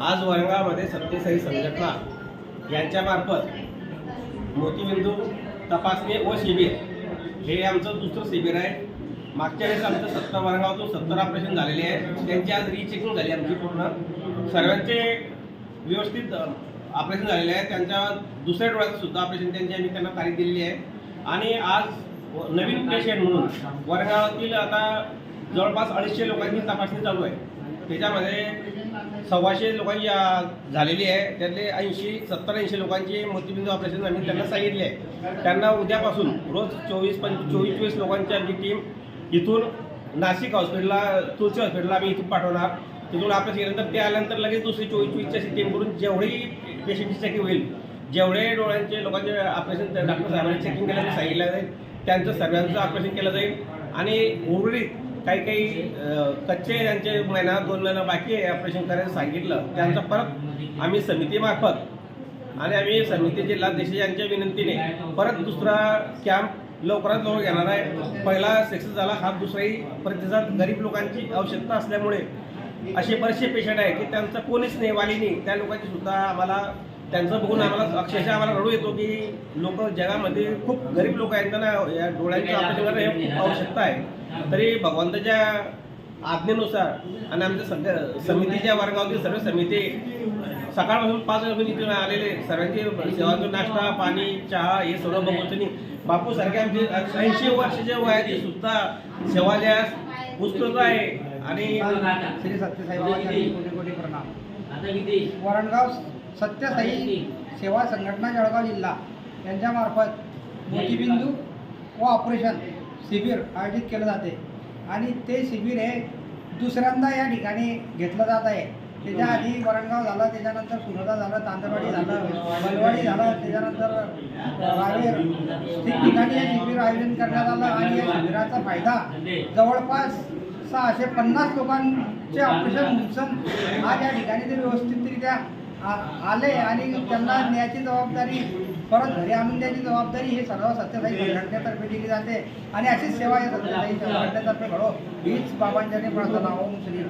आज वरंगामध्ये सत्यसाई संघटना यांच्यामार्फत मोतीबिंदू तपासणी व शिबिर. हे आमचं दुसरं शिबिर आहे. मागच्या वेळेस आमचं सत्तर वर्गातून सत्तर ऑपरेशन झालेले आहे. त्यांची आज रिचेकिंग झाली आमची पूर्ण. सर्वांचे व्यवस्थित ऑपरेशन झालेले आहे. त्यांच्या दुसऱ्या डोळ्याचं सुद्धा ऑपरेशन त्यांची आम्ही त्यांना तारीख दिलेली आहे. आणि आज नवीन पेशंट म्हणून. वरगावातील आता जवळपास अडीचशे लोकांची तपासणी चालू आहे. त्याच्यामध्ये सव्वाशे लोकांची झालेली आहे. त्यातले ऐंशी सत्तर ऐंशी लोकांची मोतीबिंदू ऑपरेशन आम्ही त्यांना सांगितले आहे. त्यांना उद्यापासून रोज चोवीस पंच चोवीस चोवीस लोकांची आमची टीम इथून नाशिक हॉस्पिटलला तुळशी हॉस्पिटलला आम्ही इथून पाठवणार. तिथून ऑपरेशन केल्यानंतर ते आल्यानंतर लगेच दुसरी चोवीस चोवीसच्या टीम करून जेवढी पेशंटची चेकिंग होईल जेवढे डोळ्यांचे लोकांचे ऑपरेशन डॉक्टर साहेबांनी चेकिंग केल्याचं सांगितलं जाईल त्यांचं सर्वांचं ऑपरेशन केलं जाईल. आणि उर्वरित काही काही कच्चे ज्यांचे महिना दोन महिना बाकी आहे ऑपरेशन करायचं सांगितलं. त्यांचं परत आम्ही समितीमार्फत आणि आम्ही समिती जिल्हाध्यक्ष यांच्या विनंतीने परत दुसरा कॅम्प लवकरात लवकर घेणार आहे. पहिला सक्सेस झाला हा दुसराही प्रतिसाद गरीब लोकांची आवश्यकता असल्यामुळे असे बरेचसे पेशंट आहे की त्यांचं कोणीच नाही वाली नाही. त्या लोकांची सुद्धा आम्हाला त्यांचं बघून आम्हाला अक्षरशः आम्हाला रडू येतो की लोक जगामध्ये खूप गरीब लोक आहेत त्यांना या डोळ्यांचं ऑपरेशन करणं हे खूप आवश्यकता आहे. तरी भगवंताच्या आज्ञेनुसार आणि आमच्या सध्या समितीच्या वर्गावरील सर्व समिती सकाळपासून पाच वाजून इथून आलेले सर्वांची सेवांचा नाश्ता पाणी चहा हे सर्व बघून त्यांनी बापू सारखे आमचे ऐंशी वर्षाचे वयाचे सुद्धा सेवा द्यास पुस्तक आहे आणि श्री कोटी कोटी प्रणाम वरणगाव सत्यसाई सेवा संघटना जळगाव जिल्हा. यांच्यामार्फत मोतीबिंदू व ऑपरेशन शिबिर आयोजित केलं जाते. आणि ते शिबिर हे दुसऱ्यांदा या ठिकाणी घेतलं जात आहे. त्याच्या आधी वरणगाव झालं त्याच्यानंतर सुनोदा झालं तांदळवाडी झालं बलवाडी झालं त्याच्यानंतर रावेर. ठिकठिकाणी हे शिबिर आयोजन करण्यात आलं आणि या शिबिराचा फायदा जवळपास सहाशे पन्नास लोकांचे ऑपरेशन नुकसान आज या ठिकाणी ते व्यवस्थितरित्या आले आणि त्यांना न्यायची जबाबदारी परत घरी आणून द्यायची जबाबदारी हे सर्व सत्यसाई संघटनेतर्फे दिली जाते. आणि अशीच सेवा या सत्यसाई संघटनेतर्फे घडो. हीच बाबांच्या प्रार्थना ओम श्री